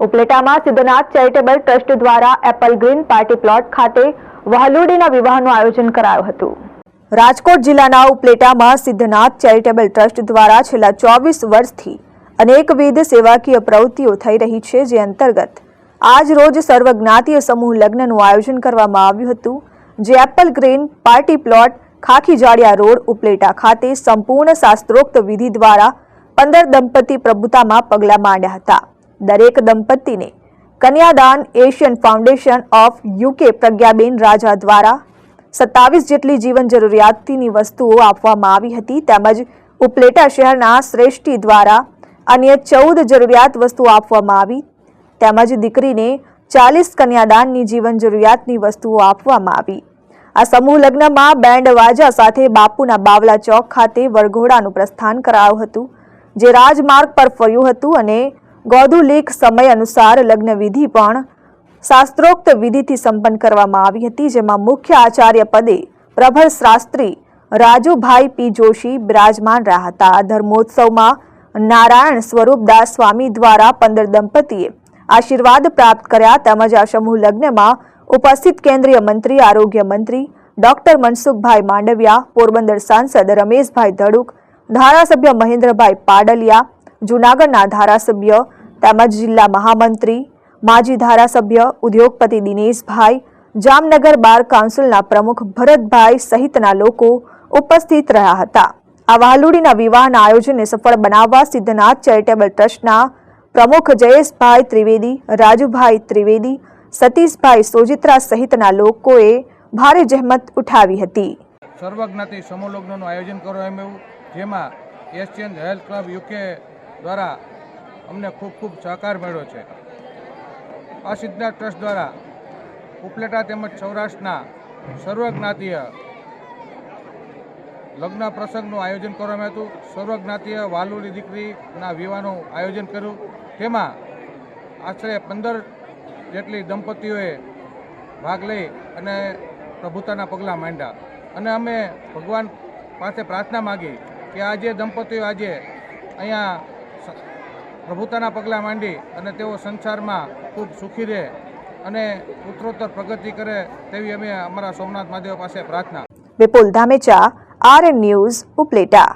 ઉપલેટામાં Siddhnath charitable trust દ્વારા apple green party plot ખાતે વહાલુડીના વિવાહનું આયોજન કરાયું હતું. રાજકોટ જિલ્લાના ઉપલેટામાં સિદ્ધનાથ ચેરિટેબલ ટ્રસ્ટ દ્વારા છેલ્લા ચોવીસ વર્ષથી અનેકવિધ સેવાકીય પ્રવૃત્તિઓ થઈ રહી છે, જે અંતર્ગત આજ રોજ સર્વજ્ઞાતીય સમૂહ લગ્નનું આયોજન કરવામાં આવ્યું હતું, જે Apple Green party plot Khakhi Jadiya road, Upleta ખાતે સંપૂર્ણ શાસ્ત્રોક્ત વિધિ દ્વારા પંદર દંપતી પ્રભુતામાં પગલાં માંડ્યા હતા. દરેક દંપતીને કન્યાદાન Asian foundation of UK Pragnaben Raja દ્વારા સત્તાવીસ જેટલી જીવન જરૂરિયાતની વસ્તુઓ આપવામાં આવી હતી તેમજ ઉપલેટા શહેરના શ્રેષ્ઠી દ્વારા અન્ય ચૌદ જરૂરિયાત વસ્તુઓ આપવામાં આવી તેમજ દીકરીને ચાલીસ કન્યાદાનની જીવન જરૂરિયાતની વસ્તુઓ આપવામાં આવી. આ સમૂહ લગ્નમાં બેન્ડ વાજા સાથે બાપુના બાવલા ચોક ખાતે વરઘોડાનું પ્રસ્થાન કરાયું હતું, જે રાજમાર્ગ પર ફર્યું હતું અને ગોધુલીક સમય અનુસાર લગ્ન વિધિ પણ શાસ્ત્રોક્ત વિધિથી સંપન્ન કરવામાં આવી હતી, જેમાં મુખ્ય આચાર્ય પદે પ્રભર શાસ્ત્રી રાજુભાઈ પી જોશી બિરાજમાન રહ્યા હતા. ધર્મોત્સવમાં નારાયણ સ્વરૂપદાસ સ્વામી દ્વારા પંદર દંપતીએ આશીર્વાદ પ્રાપ્ત કર્યા તેમજ આ સમૂહ લગ્નમાં ઉપસ્થિત કેન્દ્રીય મંત્રી, આરોગ્ય મંત્રી, ડોક્ટર મનસુખભાઈ માંડવિયા, પોરબંદર સાંસદ રમેશભાઈ ધડુક, ધારાસભ્ય મહેન્દ્રભાઈ પાડલિયા, જૂનાગઢના ધારાસભ્ય તેમજ જિલ્લા મહામંત્રી, માજી ધારાસભ્ય ઉદ્યોગપતિ દિનેશભાઈ, જામનગર બાર કાઉન્સિલના પ્રમુખ ભરતભાઈ સહિતના લોકો ઉપસ્થિત રહ્યા હતા. આ વાહલુડીના વિવાહના આયોજનને સફળ બનાવવા સિદ્ધનાથ ચેરિટેબલ ટ્રસ્ટના પ્રમુખ જયેશભાઈ ત્રિવેદી, રાજુભાઈ ત્રિવેદી, સતીશભાઈ સોજિત્રા સહિતના લોકોએ ભારે જહેમત ઉઠાવી હતી. સર્વજ્ઞાતિ સમૂહ આયોજન કરવામાં આવ્યું જેમાં એશિયન હેલ્થ ક્લબ યુકે દ્વારા અમને ખૂબ ખૂબ સહકાર મળ્યો છે. આ સિદ્ધાર્થ ટ્રસ્ટ દ્વારા ઉપલેટા તેમજ સૌરાષ્ટ્રના સર્વજ્ઞાતીય લગ્ન પ્રસંગનું આયોજન કરવામાં હતું. સર્વજ્ઞાતીય વાલુની દીકરીના વિવાહનું આયોજન કર્યું. તેમાં આશરે પંદર જેટલી દંપતીઓએ ભાગ લઈ અને પ્રભુતાના પગલાં માંડ્યા. અને અમે ભગવાન પાસે પ્રાર્થના માગી કે આ જે દંપતીઓ આજે અહીંયા પ્રભુતાના પગલાં માંડી અને તેઓ સંસારમાં ખૂબ સુખી રહે અને ઉત્તરોત્તર પ્રગતિ કરે તેવી અમે અમારા સોમનાથ મહાદેવ પાસે પ્રાર્થના. Vipul Dhamecha R news Upleta.